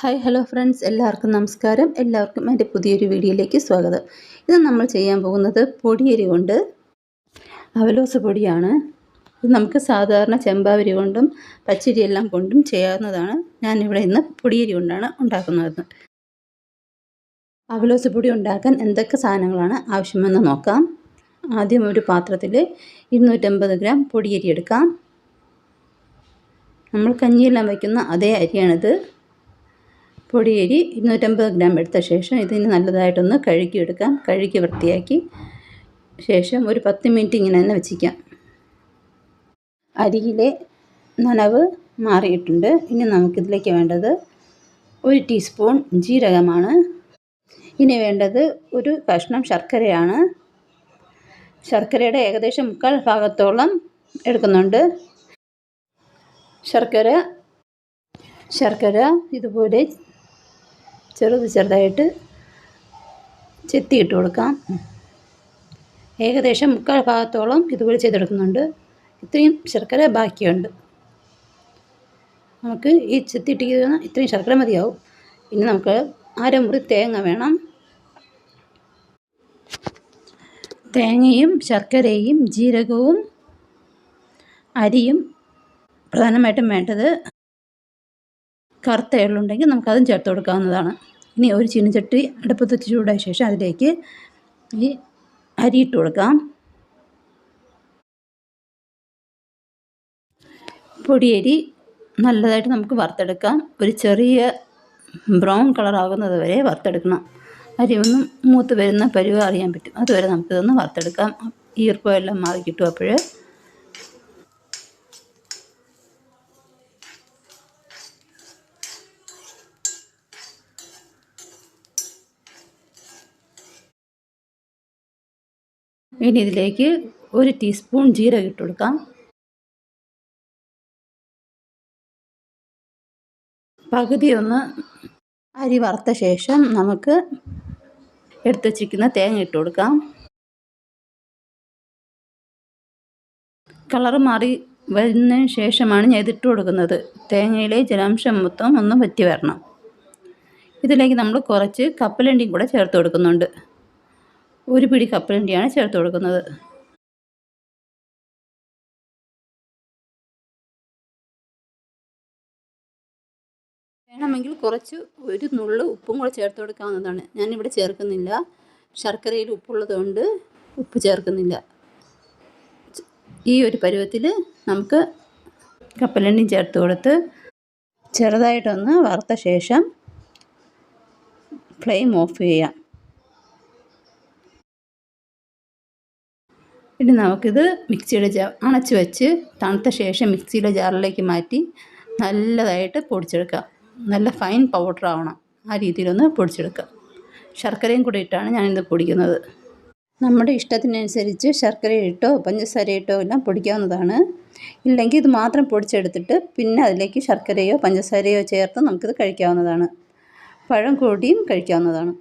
Hi hello friends. എല്ലാവർക്കും നമസ്കാരം. എല്ലാവർക്കും എന്റെ പുതിയൊരു വീഡിയോയിലേക്ക് സ്വാഗതം. ഇത് നമ്മൾ ചെയ്യാൻ പോകുന്നത് പൊടിയരി കൊണ്ട് അവലോസ് പൊടിയാണ്. ഇത് നമുക്ക് സാധാരണ ചെമ്പാവരി കൊണ്ടും പച്ചരി എല്ലാം കൊണ്ടും ചെയ്യാവുന്നതാണ്. ഞാനിവിടെ ഇന്ന് പൊടിയരി കൊണ്ടാണ് ഉണ്ടാക്കുന്നത്. അവലോസ് പൊടി ഉണ്ടാക്കാൻ എന്തൊക്കെ സാധനങ്ങളാണ് ആവശ്യമെന്ന് നോക്കാം. ആദ്യം ഒരു പാത്രത്തിൽ ഇരുന്നൂറ്റമ്പത് ഗ്രാം പൊടിയരി എടുക്കാം. നമ്മൾ കഞ്ഞിയെല്ലാം വയ്ക്കുന്ന അതേ അരിയാണിത്. പൊടിയരി ഇരുന്നൂറ്റമ്പത് ഗ്രാം എടുത്ത ശേഷം ഇതിന് നല്ലതായിട്ടൊന്ന് കഴുകി എടുക്കാം കഴുകി വൃത്തിയാക്കി ശേഷം ഒരു പത്ത് മിനിറ്റ് ഇങ്ങനെ തന്നെ വെച്ചിരിക്കാം അരിയിലെ നനവ് മാറിയിട്ടുണ്ട്. ഇനി നമുക്കിതിലേക്ക് വേണ്ടത് ഒരു ടീസ്പൂൺ ജീരകമാണ്. ഇനി വേണ്ടത് ഒരു കഷ്ണം ശർക്കരയാണ്. ശർക്കരയുടെ ഏകദേശം മുക്കാൽ ഭാഗത്തോളം എടുക്കുന്നുണ്ട്. ശർക്കര ശർക്കര ഇതുപോലെ ചെറുത് ചെറുതായിട്ട് ചെത്തിയിട്ട് കൊടുക്കാം. ഏകദേശം മുക്കാൽ ഭാഗത്തോളം ഇതുപോലെ ചെയ്തെടുക്കുന്നുണ്ട്. ഇത്രയും ശർക്കര ബാക്കിയുണ്ട്. നമുക്ക് ഈ ചെത്തിയിട്ടിരിക്കുന്ന ഇത്രയും ശർക്കര മതിയാവും. ഇനി നമുക്ക് അരമുറി തേങ്ങ വേണം. തേങ്ങയും ശർക്കരയും ജീരകവും അരിയും പ്രധാനമായിട്ടും വേണ്ടത് കറുത്ത എള്ളുണ്ടെങ്കിൽ നമുക്കതും ചേർത്ത് കൊടുക്കാവുന്നതാണ്. ഇനി ഒരു ചീനച്ചട്ടി അടുപ്പത്ത് ചൂടായ ശേഷം അതിലേക്ക് ഈ അരി ഇട്ട് കൊടുക്കാം. പൊടിയരി നല്ലതായിട്ട് നമുക്ക് വറുത്തെടുക്കാം. ഒരു ചെറിയ ബ്രൗൺ കളർ ആകുന്നത് വരെ വറുത്തെടുക്കണം. അരി ഒന്നും മൂത്ത് വരുന്ന പരുവ അറിയാൻ പറ്റും. അതുവരെ നമുക്കിതൊന്ന് വറുത്തെടുക്കാം. ഈർപ്പം മാറി കിട്ടും അപ്പോൾ ഇനി ഇതിലേക്ക് ഒരു ടീസ്പൂൺ ജീരകം ഇട്ട് കൊടുക്കാം. പകുതി ഒന്ന് അരി വറുത്ത ശേഷം നമുക്ക് എടുത്തു വച്ചിരിക്കുന്ന തേങ്ങ ഇട്ട് കൊടുക്കാം. കളർ മാറി വരുന്നതിന് ശേഷമാണ് ഞാൻ ഇതിട്ട് കൊടുക്കുന്നത്. തേങ്ങയിലെ ജലാംശം മൊത്തം ഒന്ന് വറ്റി വരണം. ഇതിലേക്ക് നമ്മൾ കുറച്ച് കപ്പലണ്ടിയും കൂടെ ചേർത്ത് കൊടുക്കുന്നുണ്ട്. ഒരു പിടി കപ്പലണ്ടിയാണ് ചേർത്ത് കൊടുക്കുന്നത്. വേണമെങ്കിൽ കുറച്ച് ഒരു നുള്ളു ഉപ്പും കൂടെ ചേർത്ത് കൊടുക്കാവുന്നതാണ്. ഞാനിവിടെ ചേർക്കുന്നില്ല. ശർക്കരയിൽ ഉപ്പുള്ളതുകൊണ്ട് ഉപ്പ് ചേർക്കുന്നില്ല. ഈ ഒരു പരുവത്തിൽ നമുക്ക് കപ്പലണ്ടിയും ചേർത്ത് കൊടുത്ത് ചെറുതായിട്ടൊന്ന് വറുത്ത ശേഷം ഫ്ലെയിം ഓഫ് ചെയ്യാം. ഇനി നമുക്കിത് മിക്സിയുടെ ജാർ അണച്ച് വെച്ച് തണുത്ത ശേഷം മിക്സിയുടെ ജാറിലേക്ക് മാറ്റി നല്ലതായിട്ട് പൊടിച്ചെടുക്കുക. നല്ല ഫൈൻ പൗഡർ ആവണം. ആ രീതിയിലൊന്ന് പൊടിച്ചെടുക്കുക. ശർക്കരയും കൂടി ഇട്ടാണ് ഞാനിത് പൊടിക്കുന്നത്. നമ്മുടെ ഇഷ്ടത്തിനനുസരിച്ച് ശർക്കര ഇട്ടോ പഞ്ചസാര ഇട്ടോ എല്ലാം പൊടിക്കാവുന്നതാണ്. ഇല്ലെങ്കിൽ ഇത് മാത്രം പൊടിച്ചെടുത്തിട്ട് പിന്നെ അതിലേക്ക് ശർക്കരയോ പഞ്ചസാരയോ ചേർത്ത് നമുക്കിത് കഴിക്കാവുന്നതാണ്. പഴം കൂടിയും കഴിക്കാവുന്നതാണ്.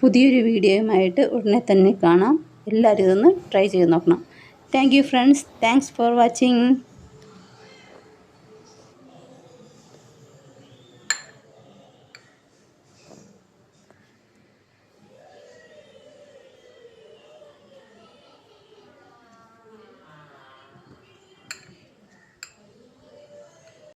പുതിയൊരു വീഡിയോയുമായിട്ട് ഉടനെ തന്നെ കാണാം. എല്ലാവരും ഇതൊന്ന് ട്രൈ ചെയ്ത് നോക്കണം. Thank you friends thanks for watching